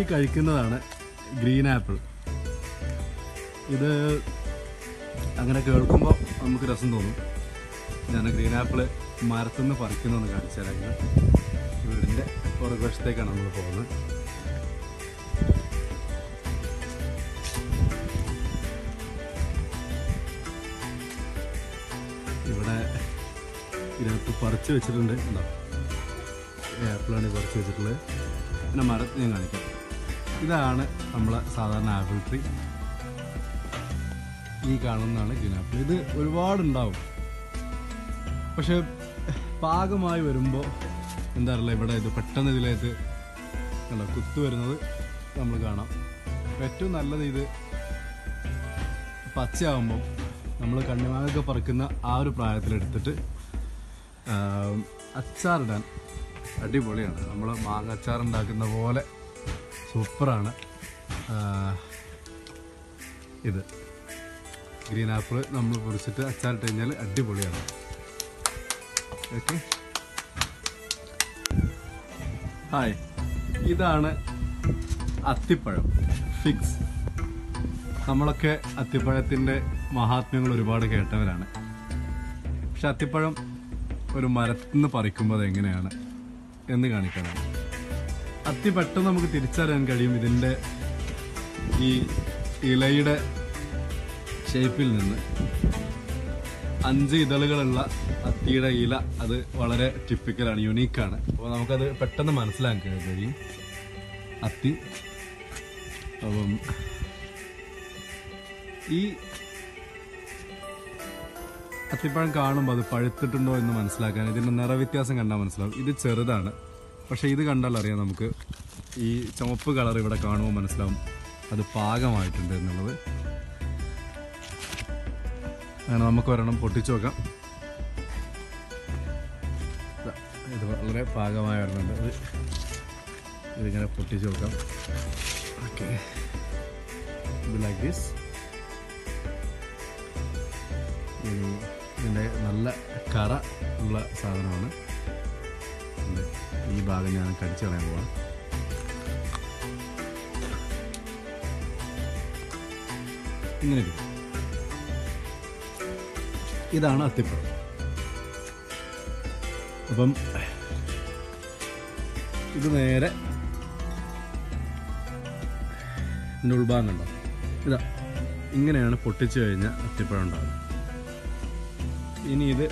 ഈ കഴിക്കുന്നതാണ് green apple. ഇത് അങ്ങനെ കേൾക്കുമ്പോൾ നമുക്ക് രസം തോന്നും. ഞാൻ ഗ്രീൻ ആപ്പിൾ മരത്തിൽ നിന്ന് പറിക്കുന്നതെന്ന് കാണിച്ചാലും വീടിന്റെ ഓരോ പുറകുവശത്തേക്കാണ് നമ്മൾ പോകുന്നത്. ഇവിടെ ഇതിനകത്ത് പറിച്ചു വെച്ചിട്ടുണ്ട്. ഉണ്ടോ ആപ്പിളാണ് പറിച്ചു വെച്ചിട്ടുള്ളത്. പിന്നെ മരത്ത് ഞാൻ കാണിക്കാം. ഇതാണ് നമ്മളെ സാധാരണ ആപ്പിൾ ട്രീ ഈ കാണുന്നതാണ് ഗ്രീൻ ഇത് ഒരുപാടുണ്ടാവും. പക്ഷെ പാകമായി വരുമ്പോൾ എന്താ പറയുക ഇവിടെ ഇത് പെട്ടെന്ന് ഇതിലേക്ക് കുത്തു വരുന്നത് നമ്മൾ കാണാം. ഏറ്റവും നല്ലത് ഇത് പച്ചയാകുമ്പോൾ നമ്മൾ കണ്ണിമാങ്ങൊക്കെ പറക്കുന്ന ആ ഒരു പ്രായത്തിലെടുത്തിട്ട് അച്ചാറിടാൻ അടിപൊളിയാണ്. നമ്മൾ മാങ്ങാച്ചാർ ഉണ്ടാക്കുന്ന പോലെ സൂപ്പറാണ്. ഇത്. ഗ്രീൻ ആപ്പിൾ നമ്മൾ പൊറിച്ചിട്ട് അച്ചാറിട്ട് കഴിഞ്ഞാൽ അടിപൊളിയാണ്. ഓക്കെ. ഹായ്. ഇതാണ് അത്തിപ്പഴം. ഫിക്സ്. നമ്മളൊക്കെ അത്തിപ്പഴത്തിന്റെ മഹാത്മ്യങ്ങൾ ഒരുപാട് കേട്ടവരാണ്. പക്ഷെ അത്തിപ്പഴം ഒരു മരത്തിൽ നിന്ന് പറിക്കുമ്പോൾ അത് എങ്ങനെയാണ് എന്ന് കാണിക്കാനാണ് അത്തി പെട്ടെന്ന് നമുക്ക് തിരിച്ചറിയാൻ കഴിയും ഇതിന്റെ ഈ ഇലയുടെ ഷേപ്പിൽ നിന്ന്. അഞ്ച് ഇതളുകളുള്ള അത്തിയുടെ ഇല അത് വളരെ ടിപ്പിക്കലാണ് യുണീക്കാണ് അപ്പോൾ നമുക്കത് പെട്ടെന്ന് മനസ്സിലാക്കാൻ കഴിയും. അത്തി. അപ്പം ഈ അത്തിപ്പഴം കാണുമ്പോൾ അത് പഴുത്തിട്ടുണ്ടോ എന്ന് മനസ്സിലാക്കാൻ ഇതിന്റെ നിറവ്യത്യാസം കണ്ടാൽ മനസ്സിലാവും. ഇത് ചെറുതാണ്. പക്ഷേ ഇത് കണ്ടാൽ അറിയാം നമുക്ക് ഈ ചുവപ്പ് കളർ ഇവിടെ കാണുമ്പോൾ മനസ്സിലാവും അത് പാകമായിട്ടുണ്ട് എന്നുള്ളത്. അങ്ങനെ നമുക്ക് ഒരെണ്ണം പൊട്ടിച്ചു നോക്കാം. ഇത് വളരെ പാകമായ ഒരെണ്ണമുണ്ട് ഇത് ഇതിങ്ങനെ പൊട്ടിച്ചു നോക്കാം. ഓക്കെ. ഇത് ലൈക്ക് ദിസ് ഇതിന്റെ നല്ല കറ ഉള്ള സാധനമാണ്. ഈ ഭാഗം ഞാൻ കടിച്ചു കളയാൻ പോവാം. ഇങ്ങനെ. ഇതാണ് അത്തിപ്പഴം. അപ്പം ഇത് നേരെ ഇതിന്റെ ഉൾഭാഗം കണ്ടോ? ഇതാ ഇങ്ങനെയാണ് പൊട്ടിച്ചു കഴിഞ്ഞാൽ അത്തിപ്പഴം ഉണ്ടാകുന്നത് ഇനി ഇത്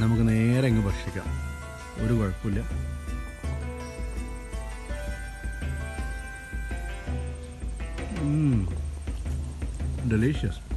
നമുക്ക് നേരെ അങ്ങ് ഭക്ഷിക്കാം. ഒരു കുഴപ്പമില്ല. ഡെലീഷ്യസ്